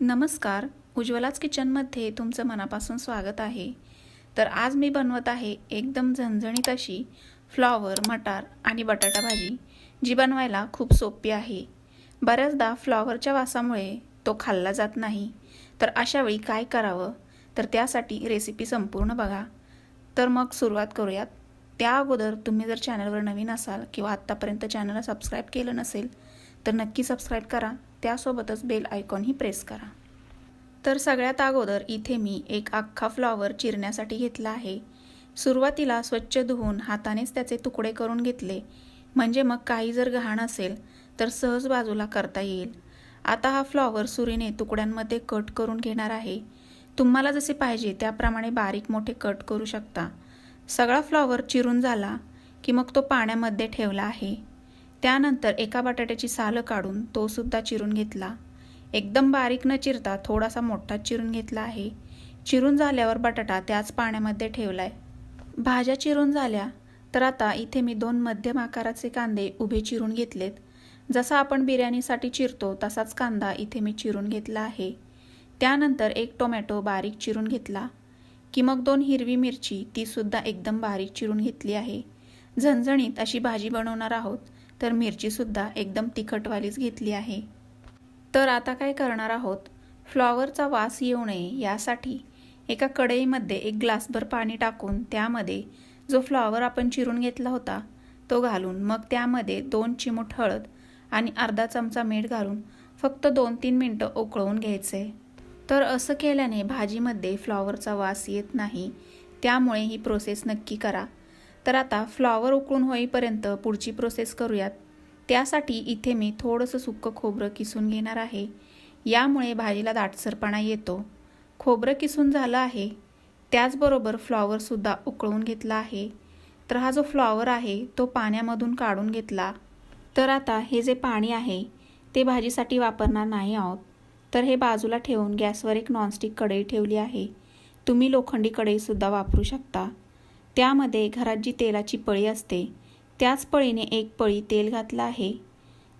नमस्कार उज्ज्वलाच किचनमध्ये तुमचं मनापासून स्वागत आहे. तर आज मी बनवत आहे एकदम झणझणीत अशी फ्लॉवर मटार आणि बटाटा भाजी जी बनवायला खूप सोपी आहे. बऱ्याचदा फ्लॉवरच्या वासामुळे तो खाल्ला जात नाही. तर अशावेळी काय करावं? तर त्यासाठी रेसिपी संपूर्ण बघा. तर मग सुरुवात करूयात. त्या अगोदर तुम्ही जर चॅनलवर नवीन असाल किंवा आत्तापर्यंत चॅनलला सबस्क्राईब केलं नसेल तर नक्की सबस्क्राईब करा. त्यासोबतच बेल आयकॉनही प्रेस करा. तर सगळ्यात अगोदर इथे मी एक अख्खा फ्लॉवर चिरण्यासाठी घेतला आहे. सुरुवातीला स्वच्छ धुवून हातानेच त्याचे तुकडे करून घेतले. म्हणजे मग काही जर घाण असेल तर सहज बाजूला करता येईल. आता हा फ्लॉवर सुरीने तुकड्यांमध्ये कट करून घेणार आहे. तुम्हाला जसे पाहिजे त्याप्रमाणे बारीक मोठे कट करू शकता. सगळा फ्लॉवर चिरून झाला की मग तो पाण्यामध्ये ठेवला आहे. त्यानंतर एका बटाट्याची सालं काढून तो सुद्धा चिरून घेतला. एकदम बारीक न चिरता थोडासा मोठा चिरून घेतला आहे. चिरून झाल्यावर बटाटा त्याच पाण्यामध्ये ठेवलाय. भाज्या चिरून झाल्या तर आता इथे मी दोन मध्यम आकाराचे कांदे उभे चिरून घेतलेत. जसा आपण बिर्याणीसाठी चिरतो तसाच कांदा इथे मी चिरून घेतला आहे. त्यानंतर एक टोमॅटो बारीक चिरून घेतला. की मग दोन हिरवी मिरची तीसुद्धा एकदम बारीक चिरून घेतली आहे. झणझणीत अशी भाजी बनवणार आहोत. तर मिरचीसुद्धा एकदम तिखटवालीच घेतली आहे. तर आता काय करणार आहोत? फ्लॉवरचा वास येऊ नये यासाठी एका कढईमध्ये एक ग्लासभर पाणी टाकून त्यामध्ये जो फ्लॉवर आपण चिरून घेतला होता तो घालून मग त्यामध्ये दोन चिमूट हळद आणि अर्धा चमचा मीठ घालून फक्त दोन तीन मिनटं उकळवून घ्यायचे. तर असं केल्याने भाजीमध्ये फ्लॉवरचा वास येत नाही त्यामुळे ही प्रोसेस नक्की करा. तर आता फ्लॉवर उकळून होईपर्यंत पुढची प्रोसेस करूयात. त्यासाठी इथे मी थोडंसं सुक्कं खोबरं किसून घेणार आहे. यामुळे भाजीला दाटसरपणा येतो. खोबरं किसून झालं आहे. त्याचबरोबर फ्लॉवरसुद्धा उकळून घेतला आहे. तर हा जो फ्लॉवर आहे तो पाण्यामधून काढून घेतला. तर आता हे जे पाणी आहे ते भाजीसाठी वापरणार नाही आहोत. तर हे बाजूला ठेवून गॅसवर एक नॉनस्टिक कढई ठेवली आहे. तुम्ही लोखंडी कढईसुद्धा वापरू शकता. त्यामध्ये घरात जी तेलाची पळी असते त्याच पळीने एक पळी तेल घातलं आहे.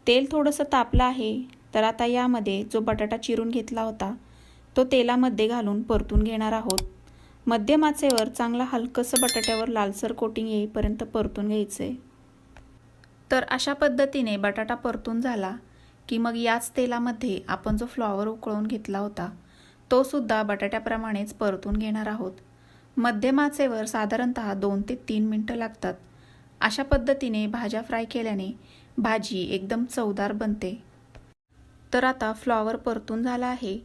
तेल थोडंसं तापलं आहे तर आता यामध्ये जो बटाटा चिरून घेतला होता तो तेलामध्ये घालून परतून घेणार आहोत. मध्यम आचेवर चांगला हलकंसं बटाट्यावर लालसर कोटिंग येईपर्यंत परतून घ्यायचं. आहे तर अशा पद्धतीने बटाटा परतून झाला की मग याच तेलामध्ये आपण जो फ्लॉवर उकळून घेतला होता तो सुद्धा बटाट्याप्रमाणेच परतून घेणार आहोत. मध्यमाचेवर साधारणतः दोन ते तीन मिनटं लागतात. अशा पद्धतीने भाज्या फ्राय केल्याने भाजी एकदम चवदार बनते. तर आता फ्लॉवर परतून झाला आहे.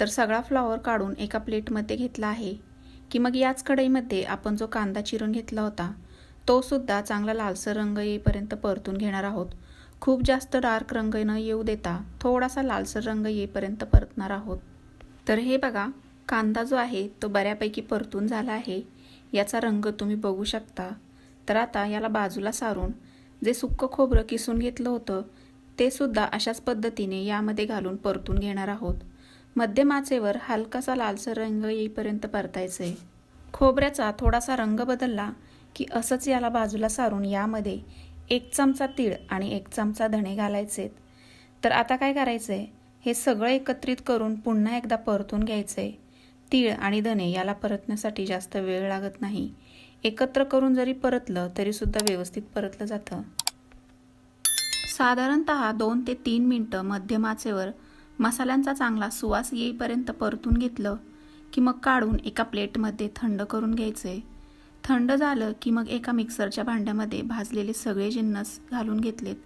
तर सगळा फ्लॉवर काढून एका प्लेटमध्ये घेतला आहे. की मग याच कढईमध्ये आपण जो कांदा चिरून घेतला होता तो सुद्धा चांगला लालसर रंग येईपर्यंत परतून घेणार आहोत. खूप जास्त डार्क रंग न येऊ देता थोडासा लालसर रंग येईपर्यंत परतणार आहोत. तर हे बघा कांदा जो आहे तो बऱ्यापैकी परतून झाला आहे. याचा रंग तुम्ही बघू शकता. तर आता याला बाजूला सारून जे सुक्क खोबरं किसून घेतलं होतं ते सुद्धा अशाच पद्धतीने यामध्ये घालून परतून घेणार आहोत. मध्यम आचेवर हलकासा लालसर रंग येईपर्यंत परतायचं आहे खोबऱ्याचा थोडासा रंग बदलला की असंच याला बाजूला सारून यामध्ये एक चमचा तीळ आणि एक चमचा धणे घालायचेत. तर आता काय करायचं आहे हे सगळं एकत्रित करून पुन्हा एकदा परतून घ्यायचं आहे तीळ आणि धने याला परतण्यासाठी जास्त वेळ लागत नाही. एकत्र करून जरी परतलं तरीसुद्धा व्यवस्थित परतलं जातं. साधारणत दोन ते तीन मिनटं मध्यम आचेवर मसाल्यांचा चांगला सुवास येईपर्यंत परतून घेतलं की मग काढून एका प्लेटमध्ये थंड करून घ्यायचे. थंड झालं की मग एका मिक्सरच्या भांड्यामध्ये भाजलेले सगळे जिन्नस घालून घेतलेत.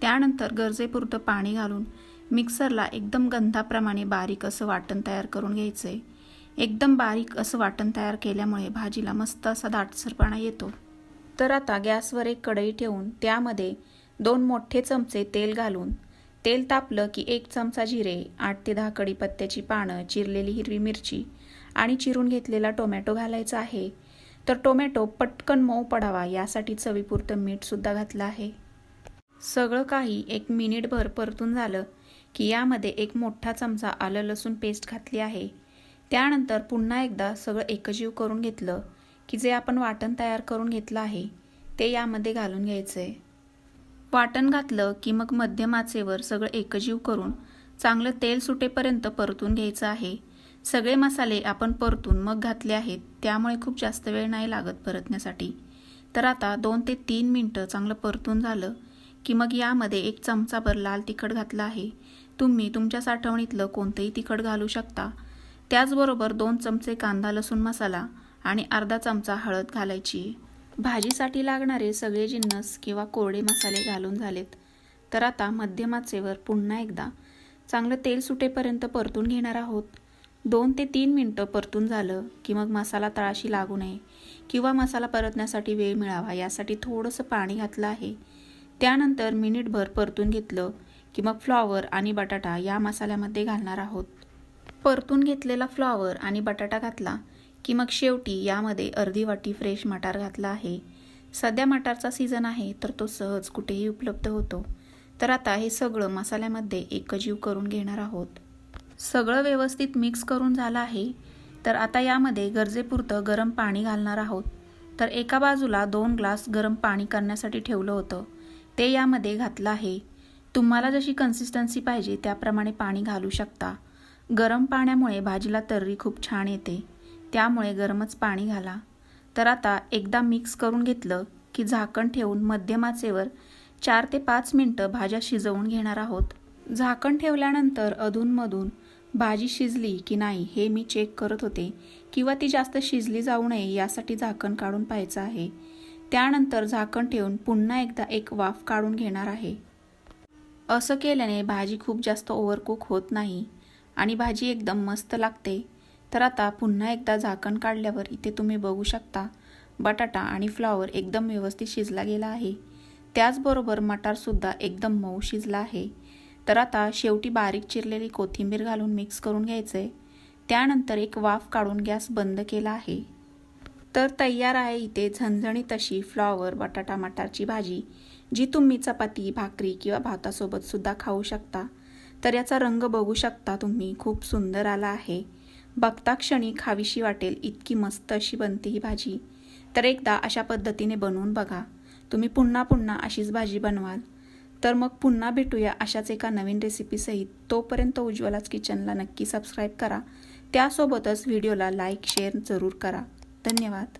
त्यानंतर गरजेपुरतं पाणी घालून मिक्सरला एकदम गंधाप्रमाणे बारीक असं वाटण तयार करून घ्यायचं. एकदम बारीक असं वाटण तयार केल्यामुळे भाजीला मस्त असा दाटसरपणा येतो. तर आता गॅसवर एक कढई ठेवून त्यामध्ये दोन मोठे चमचे तेल घालून तेल तापलं की एक चमचा जिरे आठ ते दहा कढीपत्त्याची पानं चिरलेली हिरवी मिरची आणि चिरून घेतलेला टोमॅटो घालायचा आहे. तर टोमॅटो पटकन मऊ पडावा यासाठी चवीपुरतं मीठसुद्धा घातलं आहे. सगळं काही एक मिनिटभर परतून झालं की यामध्ये एक मोठा चमचा आलं लसूण पेस्ट घातली आहे. त्यानंतर पुन्हा एकदा सगळं एकजीव करून घेतलं की जे आपण वाटण तयार करून घेतलं आहे ते यामध्ये घालून घ्यायचं. आहे वाटण घातलं की मग मध्यम आचेवर सगळं एकजीव करून चांगलं तेल सुटेपर्यंत परतून घ्यायचं आहे. सगळे मसाले आपण परतून मग घातले आहेत त्यामुळे खूप जास्त वेळ नाही लागत परतण्यासाठी. तर आता दोन ते तीन मिनटं चांगलं परतून झालं की मग यामध्ये एक चमचाभर लाल तिखट घातलं आहे. तुम्ही तुमच्या साठवणीतलं कोणतंही तिखट घालू शकता. त्याचबरोबर दोन चमचे कांदा लसूण मसाला आणि अर्धा चमचा हळद घालायची. भाजीसाठी लागणारे सगळे जिन्नस किंवा कोरडे मसाले घालून झालेत. तर आता मध्यम आचेवर पुन्हा एकदा चांगलं तेल सुटेपर्यंत परतून घेणार आहोत. दोन ते तीन मिनटं परतून झालं की मग मसाला तळाशी लागू नये किंवा मसाला परतण्यासाठी वेळ मिळावा यासाठी थोडंसं पाणी घातलं आहे. त्यानंतर मिनिटभर परतून घेतलं की मग फ्लॉवर आणि बटाटा या मसाल्यामध्ये घालणार आहोत. परतून घेतलेला फ्लॉवर आणि बटाटा घातला की मग शेवटी यामध्ये अर्धी वाटी फ्रेश मटार घातला आहे. सध्या मटारचा सीझन आहे तर तो सहज कुठेही उपलब्ध होतो. तर आता हे सगळं मसाल्यामध्ये एकजीव करून घेणार आहोत. सगळं व्यवस्थित मिक्स करून झालं आहे तर आता यामध्ये गरजेपुरतं गरम पाणी घालणार आहोत. तर एका बाजूला दोन ग्लास गरम पाणी करण्यासाठी ठेवलं होतं. ते यामध्ये घातलं आहे. तुम्हाला जशी कन्सिस्टन्सी पाहिजे त्याप्रमाणे पाणी घालू शकता. गरम पाण्यामुळे भाजीला तर्री खूप छान येते. त्यामुळे गरमच पाणी घाला. तर आता एकदा मिक्स करून घेतलं की झाकण ठेवून मध्यमाचेवर चार ते पाच मिनटं भाज्या शिजवून घेणार आहोत. झाकण ठेवल्यानंतर अधूनमधून भाजी शिजली की नाही हे मी चेक करत होते किंवा ती जास्त शिजली जाऊ नये यासाठी झाकण काढून पाहायचं आहे. त्यानंतर झाकण ठेवून पुन्हा एकदा एक वाफ काढून घेणार आहे. असं केल्याने भाजी खूप जास्त ओव्हरकुक होत नाही. आणि भाजी एकदम मस्त लागते. तर आता पुन्हा एकदा झाकण काढल्यावर इथे तुम्ही बघू शकता बटाटा आणि फ्लॉवर एकदम व्यवस्थित शिजला गेला आहे. त्याचबरोबर मटारसुद्धा एकदम मऊ शिजला आहे. तर आता शेवटी बारीक चिरलेली कोथिंबीर घालून मिक्स करून घ्यायचं. आहे त्यानंतर एक वाफ काढून गॅस बंद केला आहे. तर तयार आहे इथे झणझणीत अशी फ्लॉवर बटाटा मटारची भाजी जी तुम्ही चपाती भाकरी किंवा भातासोबत सुद्धा खाऊ शकता. तर याचा रंग बघू शकता तुम्ही. खूप सुंदर आला आहे. बघता क्षणी खावीशी वाटेल इतकी मस्त अशी बनते ही भाजी. तर एकदा अशा पद्धतीने बनवून बघा. तुम्ही पुन्हा पुन्हा अशीच भाजी बनवाल. तर मग पुन्हा भेटूया अशाच एका नवीन रेसिपीसहित तोपर्यंत उज्ज्वलाच किचनला नक्की सबस्क्राईब करा. त्यासोबतच व्हिडिओला लाईक शेअर जरूर करा. धन्यवाद.